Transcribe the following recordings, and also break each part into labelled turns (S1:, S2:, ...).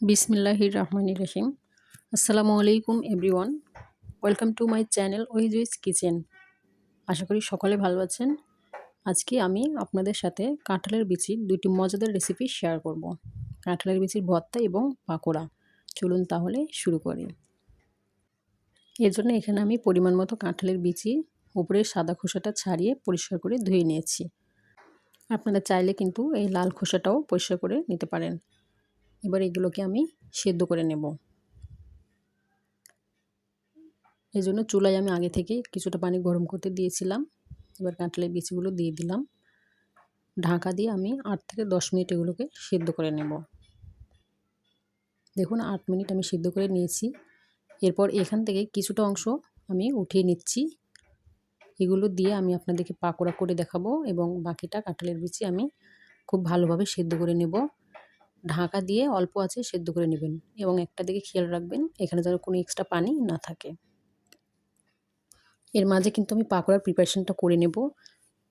S1: বিসমিল্লাহির রহমানির রহিম। আসসালামু আলাইকুম, everyone. Welcome to my channel ওইজুইস kitchen. আশা করি সকলে ভালো আছেন। আজকে আমি আপনাদের সাথে কাঁঠালের বিচির দুটি মজাদার রেসিপি শেয়ার করব। কাঁঠালের বিচির ভর্তা এবং পাকোড়া। চলুন তাহলে শুরু করি। এর জন্য এখানে আমি পরিমাণ মতো কাঁঠালের বিচি, উপরের সাদা খোসাটা ছাড়িয়ে পরিষ্কার করে ধুয়ে নিয়েছি। আপনারা চাইলে কিন্তু এই লাল খোসাটাও পরিষ্কার করে নিতে পারেন। এবার এগুলোকে আমি সেদ্ধ করে নেব। এই জন্য চুলায় আমি আগে থেকে কিছুটা পানি গরম করতে দিয়েছিলাম। এবার কাঁঠালের বিচিগুলো দিয়ে দিলাম। ঢাকা দিয়ে আমি আট থেকে দশ মিনিট এগুলোকে সেদ্ধ করে নেব। দেখুন, আট মিনিট আমি সিদ্ধ করে নিয়েছি। এরপর এখান থেকে কিছুটা অংশ আমি উঠিয়ে নিচ্ছি। এগুলো দিয়ে আমি আপনাদেরকে পাকোড়া করে দেখাবো এবং বাকিটা কাঁঠালের বিচি আমি খুব ভালোভাবে সেদ্ধ করে নেব। ঢাকা দিয়ে অল্প আছে সেদ্ধ করে নেবেন এবং একটা দিকে খেয়াল রাখবেন এখানে যেন কোনো এক্সট্রা পানি না থাকে। এর মাঝে কিন্তু আমি পাকোড়ার প্রিপারেশনটা করে নেব।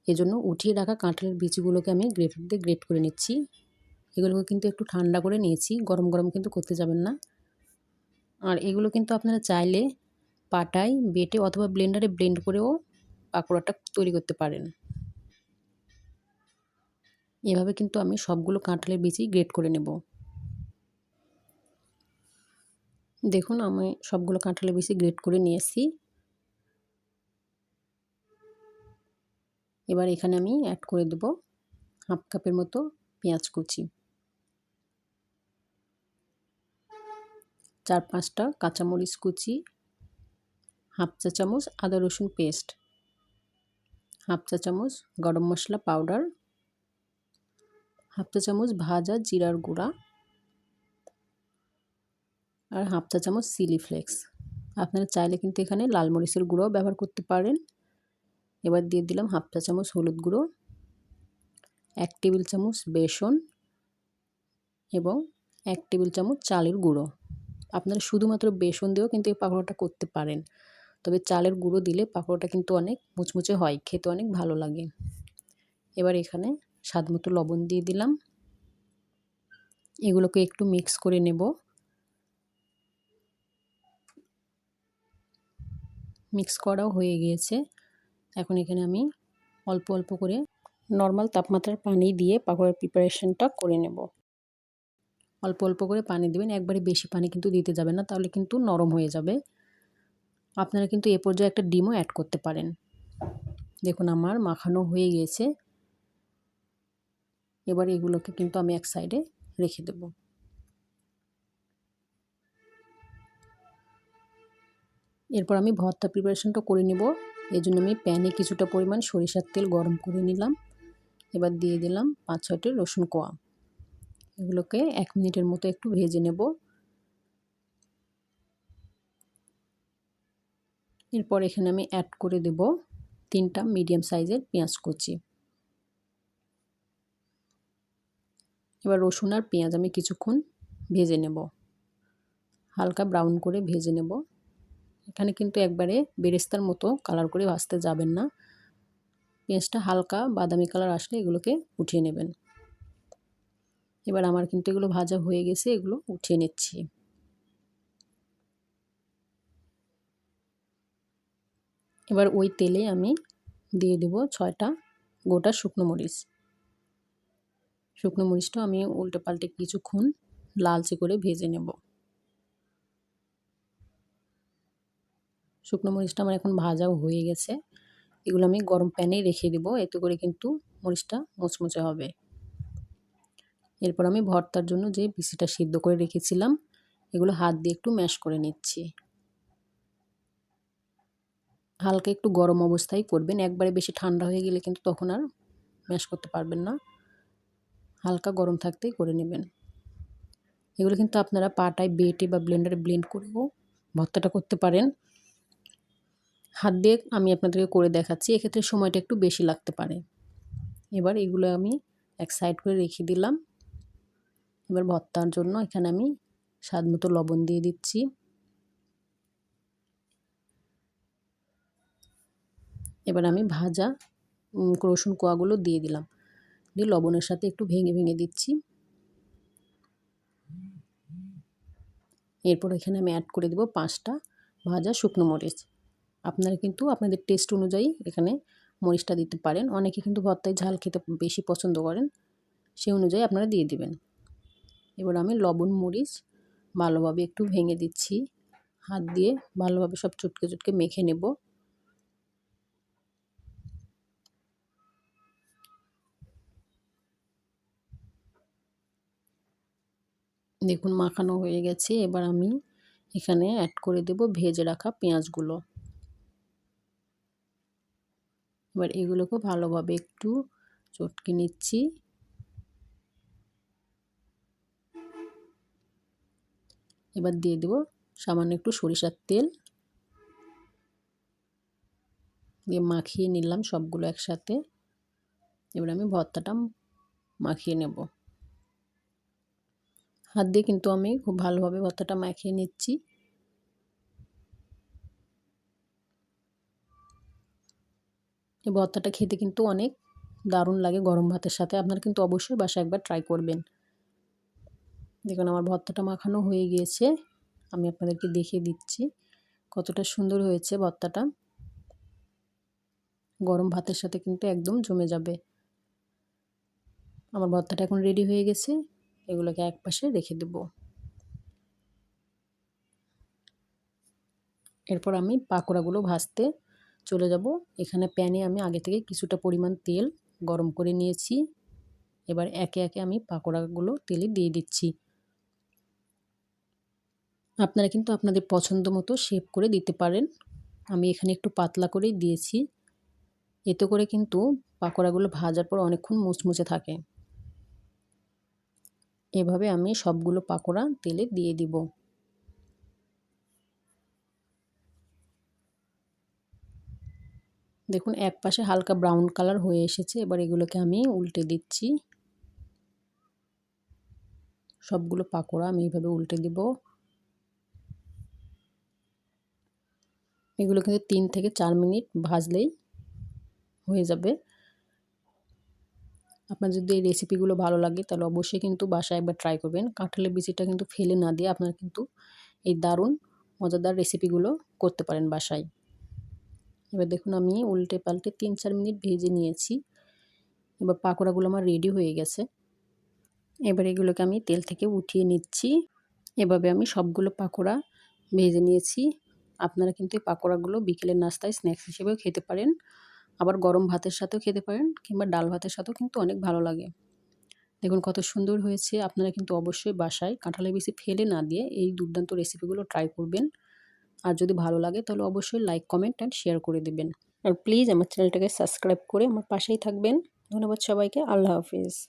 S1: এজন্য উঠিয়ে রাখা কাঁঠালের বিচিগুলোকে আমি গ্রেটার দিয়ে গ্রেট করে নিচ্ছি। এগুলোকে কিন্তু একটু ঠান্ডা করে নিয়েছি, গরম গরম কিন্তু করতে যাবেন না। আর এগুলো কিন্তু আপনারা চাইলে পাটায় বেটে অথবা ব্লেন্ডারে ব্লেন্ড করেও পাকোড়াটা তৈরি করতে পারেন। এভাবে কিন্তু আমি সবগুলো কাঁঠালের বীজই গ্রেট করে নেব। দেখুন, আমি সবগুলো কাঁঠালের বীজই গ্রেট করে নিয়েছি। এবার এখানে আমি অ্যাড করে দেব হাফ কাপের মতো পেঁয়াজ কুচি। চার পাঁচটা কাঁচামরিচ কুচি, হাফ চা চামচ আদা রসুন পেস্ট হাফ চা চামচ গরম মশলা পাউডার হাফ চা চামচ ভাজা জিরার গুঁড়া আর হাফ চা চামচ চিলি ফ্লেক্স। আপনারা চাইলে কিন্তু এখানে লাল মরিচের গুঁড়োও ব্যবহার করতে পারেন। এবার দিয়ে দিলাম হাফ চা চামচ হলুদ গুঁড়ো, এক টেবিল চামচ বেসন এবং এক টেবিল চামচ চালের গুঁড়ো। আপনারা শুধুমাত্র বেসন দিয়েও কিন্তু এই পাকোড়াটা করতে পারেন। তবে চালের গুঁড়ো দিলে পাকোড়াটা কিন্তু অনেক মুচমুচে হয়, খেতে অনেক ভালো লাগে। এবার এখানে স্বাদ মতো লবণ দিয়ে দিলাম। এগুলোকে একটু মিক্স করে নেব। মিক্স করাও হয়ে গিয়েছে। এখন এখানে আমি অল্প অল্প করে নর্মাল তাপমাত্রার পানি দিয়ে পাকোড়ার প্রিপারেশনটা করে নেব। অল্প অল্প করে পানি দেবেন, একবারে বেশি পানি কিন্তু দিতে যাবে না, তাহলে কিন্তু নরম হয়ে যাবে। আপনারা কিন্তু এ পর্যায়ে একটা ডিমও অ্যাড করতে পারেন। দেখুন, আমার মাখানো হয়ে গিয়েছে। এবার এগুলোকে কিন্তু আমি এক সাইডে রেখে দেব। এরপর আমি ভর্তা প্রিপারেশনটা করে নিব। এই জন্য আমি প্যানে কিছুটা পরিমাণ সরিষার তেল গরম করে নিলাম। এবার দিয়ে দিলাম পাঁচ ছয়টি রসুন কোয়া। এগুলোকে এক মিনিটের মতো একটু ভেজে নেব। এরপর এখানে আমি অ্যাড করে দেব তিনটা মিডিয়াম সাইজের পেঁয়াজ কুচি। এবার রসুন আর পেঁয়াজ আমি কিছুক্ষণ ভেজে নেব। হালকা ব্রাউন করে ভেজে নেব। এখানে কিন্তু একবারে বেরেস্তার মতো কালার করে ভাজতে যাবেন না। পেঁয়াজটা হালকা বাদামি কালার আসলে এগুলোকে উঠিয়ে নেবেন। এবার আমার কিন্তু এগুলো ভাজা হয়ে গেছে, এগুলো উঠিয়ে নিচ্ছি। এবার ওই তেলে আমি দিয়ে দেব ছয়টা গোটা শুকনো মরিচ। শুকনো মরিচটা আমি উল্টে পাল্টে কিছুক্ষণ লালচে করে ভেজে নেব। শুকনো মরিচটা আমার এখন ভাজাও হয়ে গেছে। এগুলো আমি গরম প্যানে রেখে দেবো, এতে করে কিন্তু মরিচটা মুচমুচে হবে। এরপর আমি ভর্তার জন্য যে বিচিটা সিদ্ধ করে রেখেছিলাম, এগুলো হাত দিয়ে একটু ম্যাশ করে নিচ্ছি। হালকা একটু গরম অবস্থায় করবেন, একবারে বেশি ঠান্ডা হয়ে গেলে কিন্তু তখন আর ম্যাশ করতে পারবেন না। হালকা গরম থাকতেই করে নেবেন। এগুলো কিন্তু আপনারা পাটায় বেটে বা ব্লেন্ডারে ব্লেন্ড করেও ভর্তাটা করতে পারেন। হাত দিয়ে আমি আপনাদেরকে করে দেখাচ্ছি, এক্ষেত্রে সময়টা একটু বেশি লাগতে পারে। এবার এগুলো আমি এক সাইড করে রেখে দিলাম। এবার ভর্তার জন্য এখানে আমি স্বাদ মতো লবণ দিয়ে দিচ্ছি। এবার আমি ভাজা রসুন কোয়াগুলো দিয়ে দিলাম। দিয়ে লবণের সাথে একটু ভেঙে ভেঙে দিচ্ছি। এরপর এখানে আমি অ্যাড করে দেবো পাঁচটা ভাজা শুকনো মরিচ। আপনারা কিন্তু আপনাদের টেস্ট অনুযায়ী এখানে মরিচটা দিতে পারেন। অনেকে কিন্তু ভর্তায় ঝাল খেতে বেশি পছন্দ করেন, সেই অনুযায়ী আপনারা দিয়ে দিবেন। এবার আমি লবণ, মরিচ ভালোভাবে একটু ভেঙে দিচ্ছি। হাত দিয়ে ভালোভাবে সব চটকে, চুটকে মেখে নেব। দেখুন মাখানো হয়ে গেছে। এবার আমি এখানে অ্যাড করে দেব ভেজে রাখা পেঁয়াজগুলো। এবার এগুলোকে ভালোভাবে একটু চটকে নিচ্ছি। এবার দিয়ে দেব সামান্য একটু সরিষার তেল। দিয়ে মাখিয়ে নিলাম সবগুলো একসাথে। এবার আমি ভর্তাটা মাখিয়ে নেব। হাত দিয়ে কিন্তু আমি খুব ভালোভাবে ভর্তাটা মাখিয়ে নিচ্ছি। এই ভর্তাটা খেতে কিন্তু অনেক দারুণ লাগে গরম ভাতের সাথে। আপনারা কিন্তু অবশ্যই বাসা একবার ট্রাই করবেন। দেখুন, আমার ভর্তাটা মাখানো হয়ে গিয়েছে। আমি আপনাদেরকে দেখিয়ে দিচ্ছি কতটা সুন্দর হয়েছে ভর্তাটা। গরম ভাতের সাথে কিন্তু একদম জমে যাবে। আমার ভর্তাটা এখন রেডি হয়ে গেছে। এগুলোকে এক পাশে রেখে দেব। এরপর আমি পাকোড়াগুলো ভাজতে চলে যাব। এখানে প্যানে আমি আগে থেকে কিছুটা পরিমাণ তেল গরম করে নিয়েছি। এবার একে একে আমি পাকোড়াগুলো তেলে দিয়ে দিচ্ছি। আপনারা কিন্তু আপনাদের পছন্দ মতো শেপ করে দিতে পারেন। আমি এখানে একটু পাতলা করেই দিয়েছি। এতে করে কিন্তু পাকোড়াগুলো ভাজার পর অনেকক্ষণ মুচমুচে থাকে। এভাবে আমি সবগুলো পাকোড়া তেলে দিয়ে দিব। দেখুন, এক পাশে হালকা ব্রাউন কালার হয়ে এসেছে। এবার এগুলোকে আমি উল্টে দিচ্ছি। সবগুলো পাকোড়া আমি এইভাবে উল্টে দিব। এগুলো কিন্তু তিন থেকে চার মিনিট ভাজলেই হয়ে যাবে। আপনার যদি এই রেসিপিগুলো ভালো লাগে, তাহলে অবশ্যই কিন্তু বাসায় একবার ট্রাই করবেন। কাঁঠালের বিচিটা কিন্তু ফেলে না দিয়ে আপনারা কিন্তু এই দারুণ মজাদার রেসিপিগুলো করতে পারেন বাসায়। এবার দেখুন, আমি উল্টে পাল্টে তিন চার মিনিট ভেজে নিয়েছি। এবার পাকোড়াগুলো আমার রেডি হয়ে গেছে। এবার এগুলোকে আমি তেল থেকে উঠিয়ে নিচ্ছি। এভাবে আমি সবগুলো পাকোড়া ভেজে নিয়েছি। আপনারা কিন্তু এই পাকোড়াগুলো বিকেলের নাস্তায় স্ন্যাক্স হিসেবেও খেতে পারেন। আবার গরম ভাতের সাথেও খেতে পারেন কিংবা ডাল ভাতের সাথেও কিন্তু অনেক ভালো লাগে। দেখুন কত সুন্দর হয়েছে। আপনারা কিন্তু অবশ্যই বাসায় কাঁঠালে বেশি ফেলে না দিয়ে এই দুর্দান্ত রেসিপিগুলো ট্রাই করবেন। আর যদি ভালো লাগে তাহলে অবশ্যই লাইক কমেন্ট অ্যান্ড শেয়ার করে দেবেন। আর প্লিজ আমার চ্যানেলটাকে সাবস্ক্রাইব করে আমার পাশেই থাকবেন। ধন্যবাদ সবাইকে। আল্লাহ হাফিজ।